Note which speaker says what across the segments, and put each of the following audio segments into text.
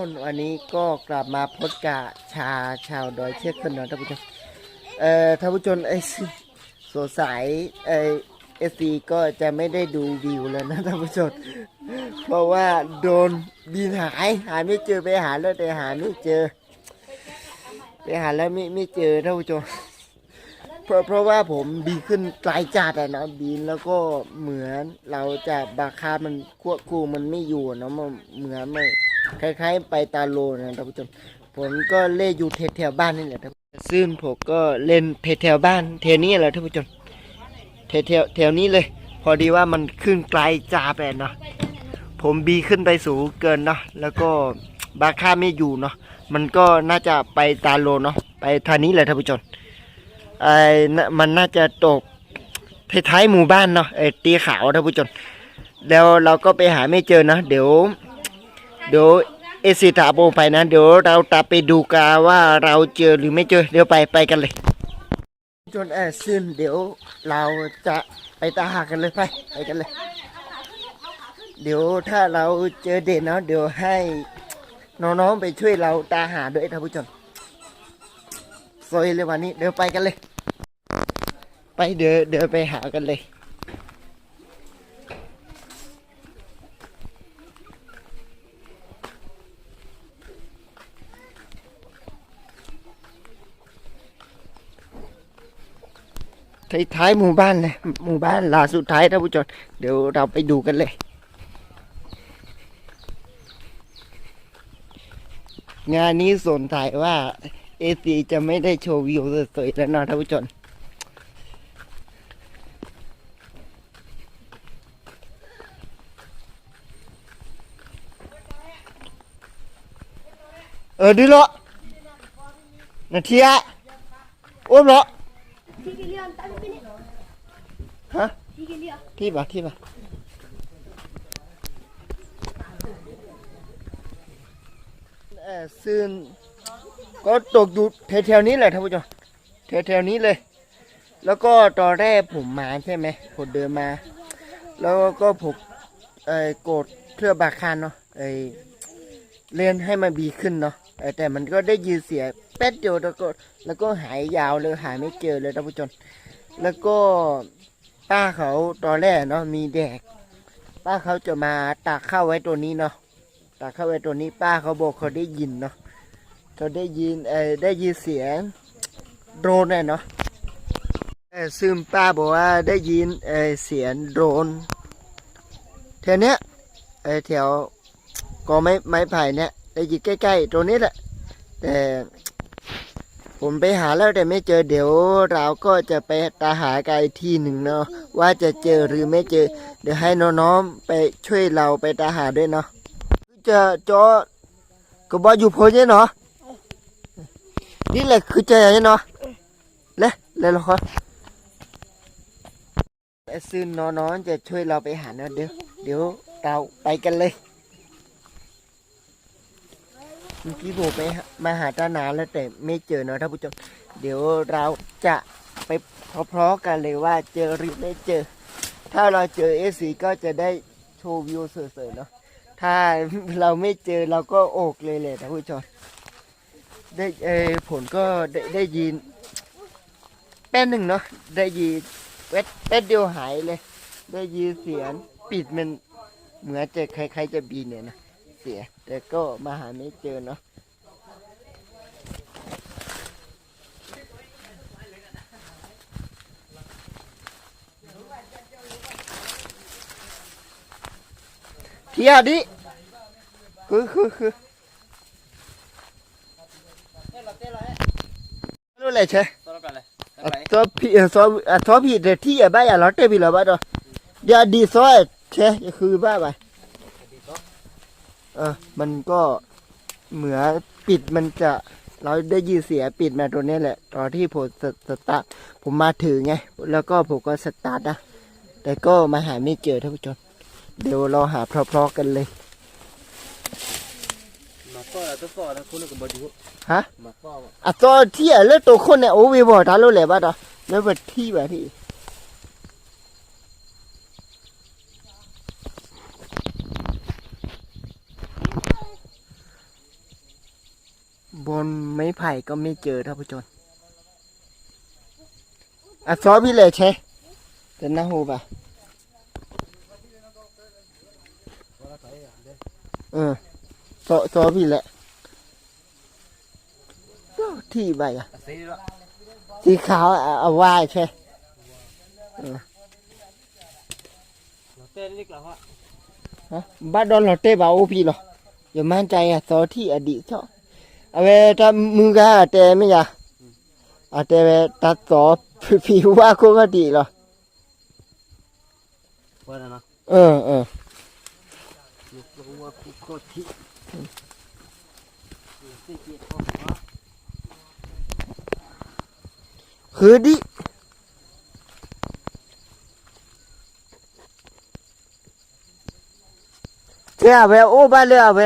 Speaker 1: คนวันนี้ก็กลับมาพบกับชาชาวดอยเชือกคนนอนท่านผู้ชมเอ่อท่านผู้ชมไอ้สสงสัยไอ้เอซีก็จะไม่ได้ดูวิวแล้วนะท่านผู้ชมเพราะว่าโดนบินหายหาไม่เจอไปหาแล้วแต่หาไม่เจอ ไปหาแล้วไม่ไม่เจอท่านผู้ชมเพราะเพราะว่าผมบินขึ้นไกลจัดอะนะบินแล้วก็เหมือนเราจะบาคามันควบคุมมันไม่อยู่เนาะมันเหมือนไม่ คล้ายๆไปตาโลนะท่านผู้ชมผมก็เล่นอยู่แถวๆบ้านนี่แหละท่านผู้ชมซึ่งผมก็เล่นแถวๆบ้านแถวนี้แหละท่านผู้ชมแถวๆแถวนี้เลย พอดีว่ามันขึ้นไกลจ้าไปเนาะผมบีขึ้นไปสูงเกินเนาะแล้วก็บาค่าไม่อยู่เนาะมันก็น่าจะไปตาโลเนาะไปทางนี้แหละท่านผู้ชมไอ้มันน่าจะตกท้ายหมู่บ้านเนาะไอ้ตีขาวท่านผู้ชมแล้วเราก็ไปหาไม่เจอนะเดี๋ยว เดี๋ยวเอซิถาโบไปนะ เดี๋ยวเราตาไปดูกันว่าเราเจอหรือไม่เจอ เดี๋ยวไปไปกันเลย จนแอร์ซึนเดี๋ยวเราจะไปตาหากันเลยไปไปกันเลย เดี๋ยวถ้าเราเจอเด็กเนาะเดี๋ยวให้น้องๆไปช่วยเราตาหาด้วยท่านผู้ชมซอยเลยวันนี้เดี๋ยวไปกันเลย ไปเดี๋ยวเดี๋ยวไปหากันเลย ท้ายท้ายหมู่บ้านเลยหมู่บ้านลาสุดท้ายท่านผู้ชมเดี๋ยวเราไปดูกันเลย งานนี้สนใจว่าเอซีจะไม่ได้โชว์วิวสวยๆแล้วนะท่านผู้ชมเออดีละนาทีอะอ้วนเหรอ
Speaker 2: ที่กิเลียนตั้งที่นี่
Speaker 1: ฮะ
Speaker 2: ที่กิเลียน
Speaker 1: ที่ปะที่ปะเออซึ่งก็ตกอยู่แถวๆนี้แหละท่านผู้ชมแถวๆนี้เลย แล้วก็ตอนแรกผมมาใช่ไหมผมเดินมา แล้วก็ผมเออกดเพื่อบาคานเนาะไอเล่นให้มันบีขึ้นเนาะแต่มันก็ได้ยินเสียแป๊ดเดียวแล้วก็แล้วก็หายยาวเลยหายไม่เจอเลยท่านผู้ชมแล้วก็ ป้าเขาตอนแรกเนาะมีแดก ป้าเขาจะมาตักข้าวไว้ตัวนี้เนาะตักข้าวไว้ตัวนี้ป้าเขาบอกเขาได้ยินเนาะเขาได้ยินเออได้ยินเสียงโดรนเนี่ยเนาะเออซึ่งป้าบอกว่าได้ยินเออเสียงโดรนแถวเนี้ยเออแถวกอไม้ไม้ไผ่เนี่ยได้ยินใกล้ๆตรงนี้แหละแต่ผมไปหาแล้วแต่ไม่เจอเดี๋ยวเราก็จะไปตาหากันอีกที่หนึ่งเนาะ ว่าจะเจอหรือไม่เจอ เดี๋ยวให้น้องๆไปช่วยเราไปตาหาด้วยเนาะจะจอก็บออยู่โพนี่ยเนาะนี่แหละคือเจอเนี่ยเนาะเลยเลยเหรอครับซึ่งน้องๆจะช่วยเราไปหาเนาะเดี๋ยวเดี๋ยวเราไปกันเลยเมื่อกี้ผมไปมาหาตาหนาแล้วแต่ไม่เจอเนาะท่านผู้ชมเดี๋ยวเราจะ ไปพร้อมๆกันเลยว่าเจอหรือไม่เจอ ถ้าเราเจอเอสีก็จะได้โชว์วิวสวยๆเนาะถ้าเราไม่เจอเราก็โอกเลยเลยท่านผู้ชมได้เออผลก็ได้ได้ยิน แป๊บหนึ่งเนาะได้ยินแป๊บแป๊บเดียวหายเลย ได้ยินเสียงปิดมันเหมือนจะใครๆจะบินเนี่ยนะเสีย แต่ก็มาหาไม่เจอเนาะ เทียดิคือคือคือรู้เลยใช่ตัวพี่ตัวตัวพี่เดี๋ยวที่อย่าบ้าอย่าล้อเต้พี่เหรอบ้าตัวเดี๋ยวดีซอยใช่คือบ้าไปเออมันก็เหมือนปิดมันจะเราได้ยินเสียงปิดมาตัวนี้แหละ ตอนที่ผมสสตาร์ทผมมาถือไง แล้วก็ผมก็สตาร์ทนะ แต่ก็มาหาไม่เจอท่านผู้ชม เดี๋ยวเราหาเพราะๆกันเลย
Speaker 3: มาก็ตัวก็นะคุณก็บ่ดู
Speaker 1: ฮะ
Speaker 3: มาก็
Speaker 1: อะตัวที่อะแล้วตัวคนเนี่ยโอ้วีบอกท่ารู้เลยป่ะต่อแล้วแบบที่แบบที่บนไม้ไผ่ก็ไม่เจอท่านผู้ชมอะซอพี่เลยใช่แต่หน้าหูป่ะ เออซอซอพี่แหละก็ที่ใบอะ
Speaker 3: สีละ
Speaker 1: สีขาวอะเอาไหว้ใช่
Speaker 3: เต้นนี่กล่าวว่า
Speaker 1: ฮะบ้านดอนเราเต้บ่าวพี่เหรออย่ามั่นใจอะซอที่อดีตชอบเอาไว้ถ้ามือกาแต่ไม่อยากอาแต่ไว้ตัดซอพี่ว่าก็ก็ดีเหรอ
Speaker 3: ว่านะ
Speaker 1: เออเออ
Speaker 3: ลูกรู้ วคุกโคตรที่สิเกียรติ
Speaker 1: คือดิเจ้าเวโอ้บ้าเลยเอเว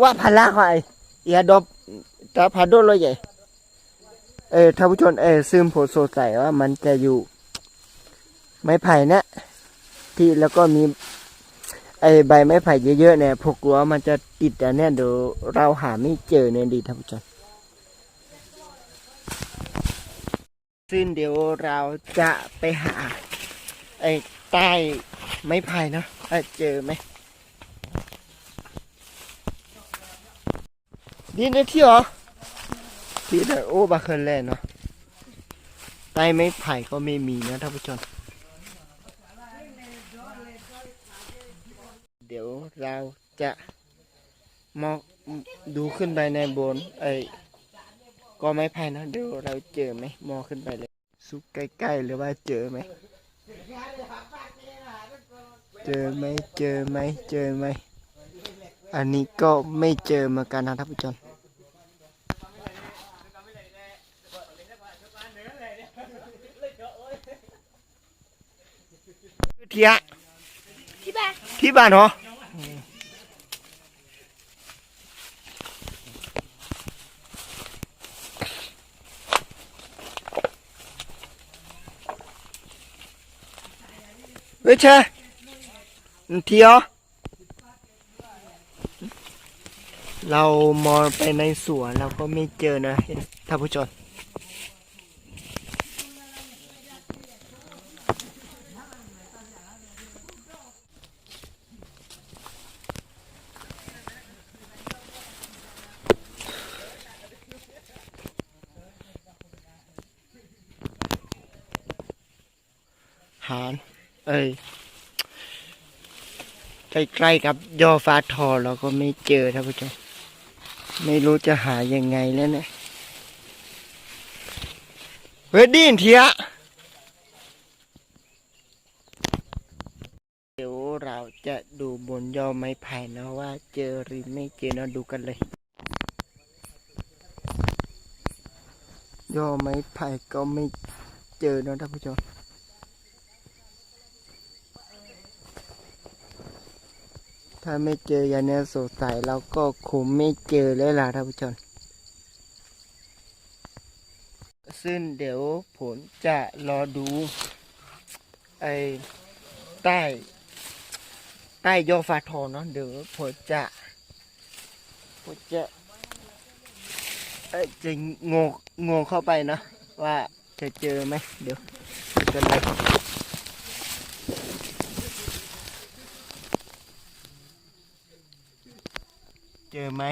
Speaker 1: ว่าพละใครอย่าดบตาพาโดเลยใหญ่เออท่านผู้ชมเออซึมโผล่สดใสว่ามันจะอยู่ ไม้ไผ่นะที่แล้วก็มี ไอใบไม้ไผ่เยอะๆเนี่ยพวกกลัวมันจะติดแต่เนี่ยเดี๋ยวเราหาไม่เจอเนี่ยดีท่านผู้ชมซึ่งเดี๋ยวเราจะไปหา ไอ้ใต้ไม้ไผ่เนาะว่าเจอไหมดีนะที่เหรอที่แต่โอ้บาเคยเล่นเนาะใต้ไม้ไผ่ก็ไม่มีนะท่านผู้ชม เดี๋ยวเราจะมองดูขึ้นไปในบนไอ้ก็ไม้ไผ่นะเดี๋ยวเราเจอไหมมองขึ้นไปเลยซุกใกล้ๆหรือว่าเจอไหมเจอไหมเจอไหมเจอไหมอันนี้ก็ไม่เจอเหมือนกันนะท่านผู้ชมเทีย
Speaker 2: ที่บ้าน
Speaker 1: ที่บ้านเหรอเว้ยเชเทียวเรามองไปในสวนเราก็ไม่เจอนะท่านผู้ชมหานเอ้ยใกล้ๆกับยอฟ้าทอเราก็ไม่เจอท่านผู้ชมไม่รู้จะหายังไงแล้วนี่ยเฮ้ดินเทียเดี๋ยวเราจะดูบนยอไม้ไผ่นะว่าเจอหรือไม่เจอนะดูกันเลย ยอไม้ไผ่ก็ไม่เจอนะท่านผู้ชม ถ้าไม่เจอยานื้อสดใสเราก็คงไม่เจอแล้วล่ะท่านผู้ชมซึ่งเดี๋ยวผมจะรอดู ไอ้ใต้ ใต้ยอฟ้าทองเนาะเดี๋ยวผมจะผมจะเอจะงงงงเข้าไปนะว่าจะเจอไหมเดี๋ยวดูกันเลย เจอ ไหม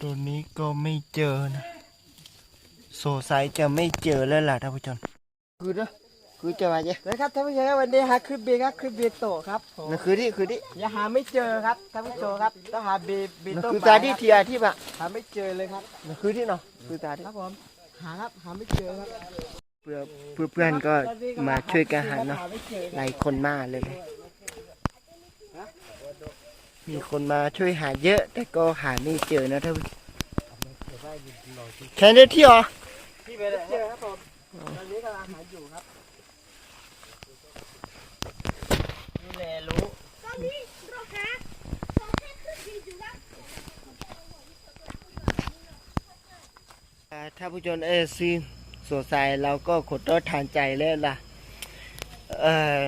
Speaker 1: ตัวนี้ก็ไม่เจอนะ โซไซจะไม่เจอแล้วล่ะท่านผู้ชม คือเด้อคือจะมาเจ
Speaker 4: นะครับท่านผู้ชมครับวันนี้หาคลิปเบครับคลิปเบโตะครับผม
Speaker 1: นั่นคือที่คือที่
Speaker 4: ยังหาไม่เจอครับท่านผู้ชมครับต้องหาเบเบ
Speaker 1: นั่น
Speaker 4: โตะ
Speaker 1: คือ
Speaker 4: ไป
Speaker 1: ตาที่เทียที่ปะ
Speaker 4: หาไม่เจอเลยครับ
Speaker 1: นั่นคือที่เนาะคือตาที่
Speaker 4: ครับผมหาครับหาไม่เจอครับ
Speaker 1: เพื่อเพื่อเพื่อนก็มาช่วยกันหาเนาะ
Speaker 4: ไม่เจอ
Speaker 1: หลายคนมากเลยเลย มีคนมาช่วยหาเยอะ แต่ก็หาไม่เจอนะท่านผู้ชมแค่ได้ที่เหรอ
Speaker 4: ที่เบเจอครับผมตอนนี้กำลังหาอยู่ครับดูแลรู้
Speaker 2: ตอนนี้เราหาสองแค่ครึ่งปีอยู่แล้ว
Speaker 1: อ่าถ้าผู้ชมเออซีสดใสเราก็ขดต้อทานใจแล้วล่ะเออ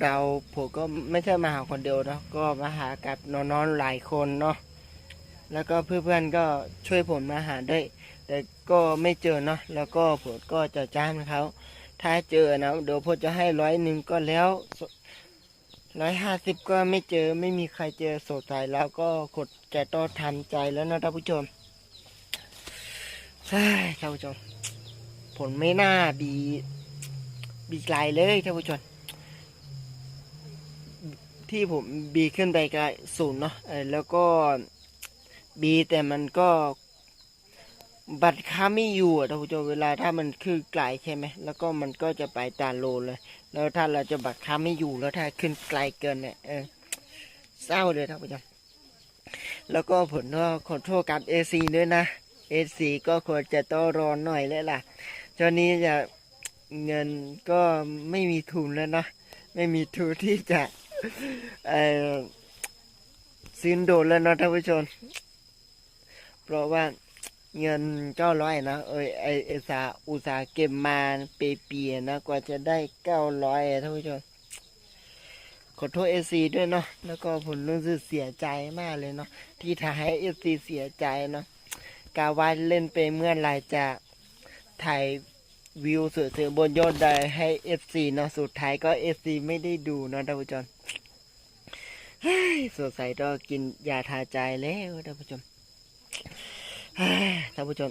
Speaker 1: เราผมก็ไม่ใช่มาหาคนเดียวเนาะก็มาหากับน้องๆหลายคนเนาะแล้วก็เพื่อนๆก็ช่วยผมมาหาด้วย แต่ก็ไม่เจอเนาะแล้วก็ผมก็จะจ้างเขาถ้าเจอนะเดี๋ยวผมจะให้ร้อยหนึ่งก็แล้วร้อยห้าสิบก็ไม่เจอไม่มีใครเจอสดใจแล้วก็กดจะต้องทำใจแล้วนะท่านผู้ชมใช่ท่านผู้ชมผลไม่น่าบีบีไกลเลยท่านผู้ชม ที่ผมบีขึ้นไปไกลศูนย์เนาะแล้วก็บีแต่มันก็บัตรค้าไม่อยู่อะท่านผู้ชมเวลาถ้ามันคือไกลใช่ไหมแล้วก็มันก็จะไปตาโลเลย แล้วถ้าเราจะบัตรค้าไม่อยู่แล้วถ้าขึ้นไกลเกินเนี่ยเออเศร้าเลยท่านผู้ชมแล้วก็ผลก็ขอโทษกับเอซีด้วยนะเอซีก็ควรจะต้องรอหน่อยเลยล่ะตอนนี้จะเงินก็ไม่มีทุนแล้วนะไม่มีทุนที่จะ ซื้อโดนแล้วเนาะท่านผู้ชม เพราะว่าเงินเก้าร้อยนะเอยไอเอสาอุตสาเก็บมาเปียๆนะกว่าจะได้เก้าร้อยท่านผู้ชม ขอโทษเอซีด้วยเนาะแล้วก็ผมรู้สึกเสียใจมากเลยเนาะที่ทำให้เอซีเสียใจเนาะกาว่าเล่นไปเมื่อไหรจะถ่ายวิวสวยๆบนยอดได้ให้เอฟซีเนาะสุดท้ายก็เอฟซีไม่ได้ดูเนาะท่านผู้ชม เฮ้ยสดใสก็กินยาทาใจแล้วท่านผู้ชมท่านผู้ชม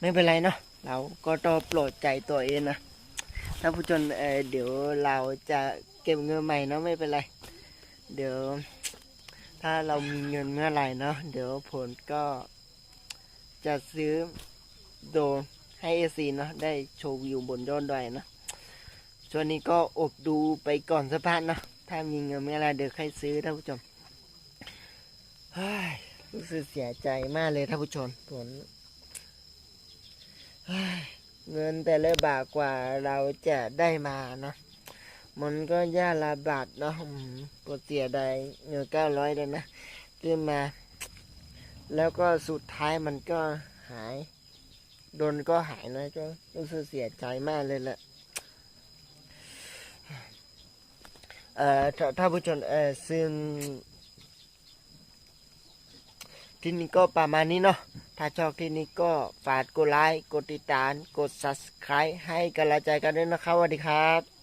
Speaker 1: ไม่เป็นไรเนาะเราก็ต้องโปรดใจตัวเองนะท่านผู้ชมเออเดี๋ยวเราจะเก็บเงินใหม่เนาะไม่เป็นไร เดี๋ยว ถ้าเรามีเงินเมื่อไหร่เนาะเดี๋ยวผลก็จะซื้อโดนให้เอซีเนาะได้โชว์วิวบนยอดดอยเนาะช่วงนี้ก็อดดูไปก่อนสักพักเนาะ ถ้ามีเงินเมื่อไรเดี๋ยวค่อยซื้อท่านผู้ชมเฮ้รู้สึกเสียใจมากเลยท่านผู้ชมผลเงินแต่ละบาทกว่าเราจะได้มาเนาะมันก็ยากละบาทเนาะปวดเสียดายเงินเก้าร้อยเลยนะซื้อมา แล้วก็สุดท้ายมันก็หาย โดนก็หายนะก็รู้สึกเสียใจมากเลยแหละ เอ่อถ้านผู้ชมเออซึ่งที่นี้ก็ประมาณนี้เนาะ ถ้าชอบที่นี้ก็ฝากกดไลค์ กดติดตาม กด subscribe ให้กำลังใจกันด้วยนะครับสวัสดีครับ